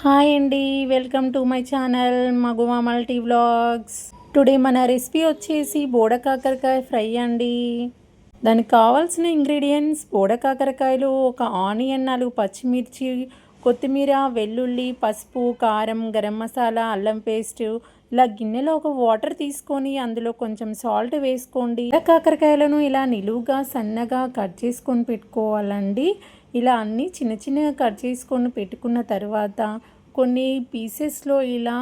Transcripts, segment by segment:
Hi అండి welcome to my channel Maguva multi vlogs. Today మన recipe వచ్చేసి బోడ కాకరకాయ ఫ్రై అండి. దానికి కావాల్సిన ఇంగ్రీడియంట్స్ బోడ కాకరకాయలు ఒక ఆనియన్ నాలుగు పచ్చిమిర్చి కొత్తిమీర వెల్లుల్లి పసుపు కారం గరం మసాలా అల్లం పేస్ట్ ఇలా గిన్నెలో ఒక వాటర్ తీసుకొని అందులో కొంచెం సాల్ట్ వేసుకోండి. కాకరకాయలను ఇలా నిలువుగా సన్నగా కట్ చేసుకొని పెట్టుకోవాలండి. ఇలా అన్నీ చిన్న చిన్నగా కట్ చేసుకొని పెట్టుకున్న తర్వాత కొన్ని పీసెస్లో ఇలా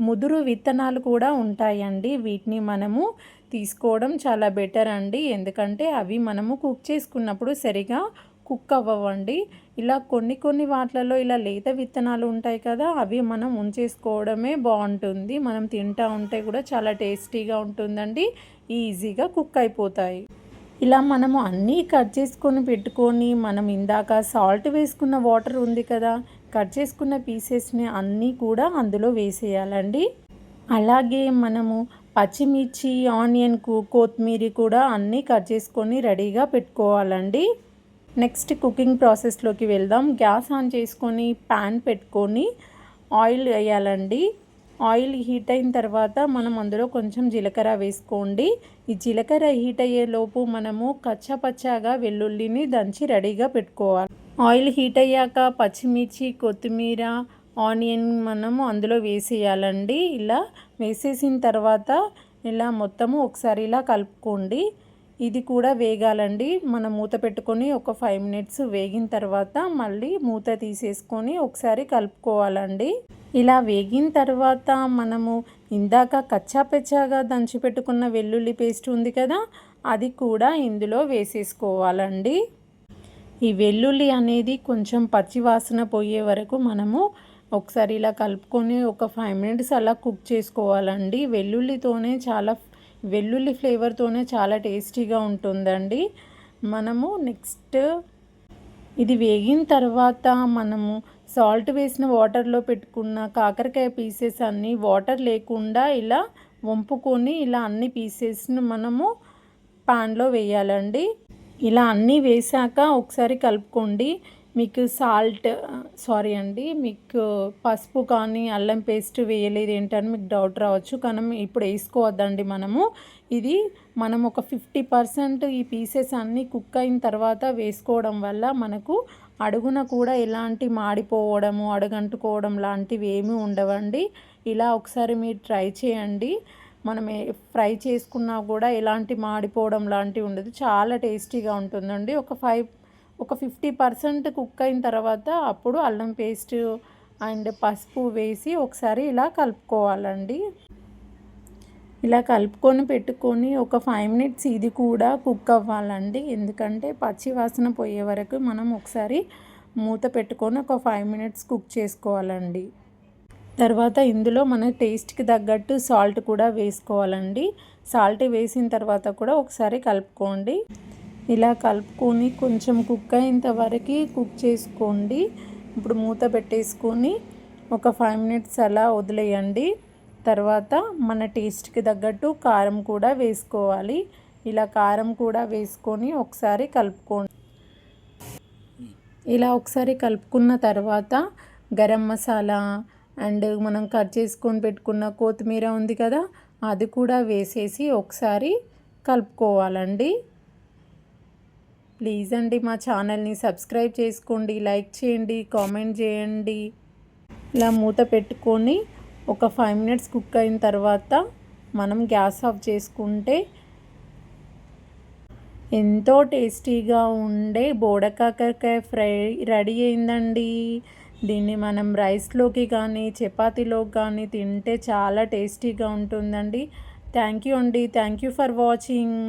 ముదురు విత్తనాలు కూడా ఉంటాయండి. వీటిని మనము తీసుకోవడం చాలా బెటర్ అండి. ఎందుకంటే అవి మనము కుక్ చేసుకున్నప్పుడు సరిగా కుక్ అవ్వండి ఇలా కొన్ని కొన్ని వాటిలలో ఇలా లేత విత్తనాలు ఉంటాయి కదా అవి మనం ఉంచేసుకోవడమే బాగుంటుంది. మనం తింటా ఉంటే కూడా చాలా టేస్టీగా ఉంటుందండి. ఈజీగా కుక్ అయిపోతాయి. ఇలా మనము అన్నీ కట్ చేసుకొని పెట్టుకొని మనం ఇందాక సాల్ట్ వేసుకున్న వాటర్ ఉంది కదా కట్ చేసుకున్న పీసెస్ని అన్నీ కూడా అందులో వేసేయాలండి. అలాగే మనము పచ్చిమిర్చి ఆనియన్ కొత్తిమీర కూడా అన్నీ కట్ చేసుకొని రెడీగా పెట్టుకోవాలండి. నెక్స్ట్ కుకింగ్ ప్రాసెస్లోకి వెళ్దాం. గ్యాస్ ఆన్ చేసుకొని ప్యాన్ పెట్టుకొని ఆయిల్ వేయాలండి. ఆయిల్ హీట్ అయిన తర్వాత మనం అందులో కొంచెం జీలకర్ర వేసుకోండి. ఈ జీలకర్ర హీట్ అయ్యేలోపు మనము కచ్చపచ్చాగా వెల్లుల్లిని దంచి రెడీగా పెట్టుకోవాలి. ఆయిల్ హీట్ అయ్యాక పచ్చిమిర్చి కొత్తిమీర ఆనియన్ మనము అందులో వేసేయాలండి. ఇలా వేసేసిన తర్వాత ఇలా మొత్తము ఒకసారి ఇలా కలుపుకోండి. ఇది కూడా వేగాలండి. మనం మూత పెట్టుకొని ఒక ఫైవ్ మినిట్స్ వేగిన తర్వాత మళ్ళీ మూత తీసేసుకొని ఒకసారి కలుపుకోవాలండి. ఇలా వేగిన తర్వాత మనము ఇందాక కచ్చాపెచ్చాగా దంచి పెట్టుకున్న వెల్లుల్లి పేస్ట్ ఉంది కదా అది కూడా ఇందులో వేసేసుకోవాలండి. ఈ వెల్లుల్లి అనేది కొంచెం పచ్చివాసన పోయే వరకు మనము ఒకసారి ఇలా కలుపుకొని ఒక ఫైవ్ మినిట్స్ అలా కుక్ చేసుకోవాలండి. వెల్లుల్లితోనే చాలా వెల్లుల్లి ఫ్లేవర్తోనే చాలా టేస్టీగా ఉంటుందండి. మనము నెక్స్ట్ ఇది వేగిన తర్వాత మనము సాల్ట్ వేసిన వాటర్లో పెట్టుకున్న కాకరకాయ పీసెస్ అన్నీ వాటర్ లేకుండా ఇలా వంపుకొని ఇలా అన్ని పీసెస్ను మనము పాన్లో వేయాలండి. ఇలా అన్నీ వేసాక ఒకసారి కలుపుకోండి. మీకు సాల్ట్ సారీ అండి మీకు పసుపు కానీ అల్లం పేస్ట్ వేయలేదు ఏంటని మీకు డౌట్ రావచ్చు. కానీ ఇప్పుడు వేసుకోవద్దండి మనము. ఇది మనం ఒక ఫిఫ్టీ పర్సెంట్ ఈ పీసెస్ అన్నీ కుక్ అయిన తర్వాత వేసుకోవడం వల్ల మనకు అడుగున కూడా ఎలాంటి మాడిపోవడము అడుగంటుకోవడం లాంటివి ఏమీ ఉండవండి. ఇలా ఒకసారి మీరు ట్రై చేయండి. మనం ఫ్రై చేసుకున్నా కూడా ఎలాంటి మాడిపోవడం లాంటివి ఉండదు. చాలా టేస్టీగా ఉంటుందండి. ఒక ఫైవ్ ఒక ఫిఫ్టీ పర్సెంట్ కుక్ అయిన తర్వాత అప్పుడు అల్లం పేస్ట్ అండ్ పసుపు వేసి ఒకసారి ఇలా కలుపుకోవాలండి. ఇలా కలుపుకొని పెట్టుకొని ఒక ఫైవ్ మినిట్స్ ఇది కూడా కుక్ అవ్వాలండి. ఎందుకంటే పచ్చి వాసన పోయే వరకు మనం ఒకసారి మూత పెట్టుకొని ఒక ఫైవ్ మినిట్స్ కుక్ చేసుకోవాలండి. తర్వాత ఇందులో మన టేస్ట్కి తగ్గట్టు సాల్ట్ కూడా వేసుకోవాలండి. సాల్ట్ వేసిన తర్వాత కూడా ఒకసారి కలుపుకోండి. ఇలా కలుపుకొని కొంచెం కుక్ అయ్యేంత వరకు కుక్ చేసుకోండి. ఇప్పుడు మూత పెట్టేసుకొని ఒక ఫైవ్ మినిట్స్ అలా వదిలేయండి. తర్వాత మన టేస్ట్కి తగ్గట్టు కారం కూడా వేసుకోవాలి. ఇలా కారం కూడా వేసుకొని ఒకసారి కలుపుకోండి. ఇలా ఒకసారి కలుపుకున్న తర్వాత గరం మసాలా అండ్ మనం కట్ చేసుకొని పెట్టుకున్న కొత్తిమీర ఉంది కదా అది కూడా వేసేసి ఒకసారి కలుపుకోవాలండి. ప్లీజ్ అండి మా ఛానల్ని సబ్స్క్రైబ్ చేసుకోండి లైక్ చేయండి కామెంట్ చేయండి. ఇలా మూత పెట్టుకొని ఒక ఫైవ్ మినిట్స్ కుక్ అయిన తర్వాత మనం గ్యాస్ ఆఫ్ చేసుకుంటే ఎంతో టేస్టీగా ఉండే బోడకాకరకాయ ఫ్రై రెడీ అయిందండి. దీన్ని మనం రైస్లోకి కానీ చపాతీలోకి కానీ తింటే చాలా టేస్టీగా ఉంటుందండి. థ్యాంక్ యూ అండి. Thank you for watching.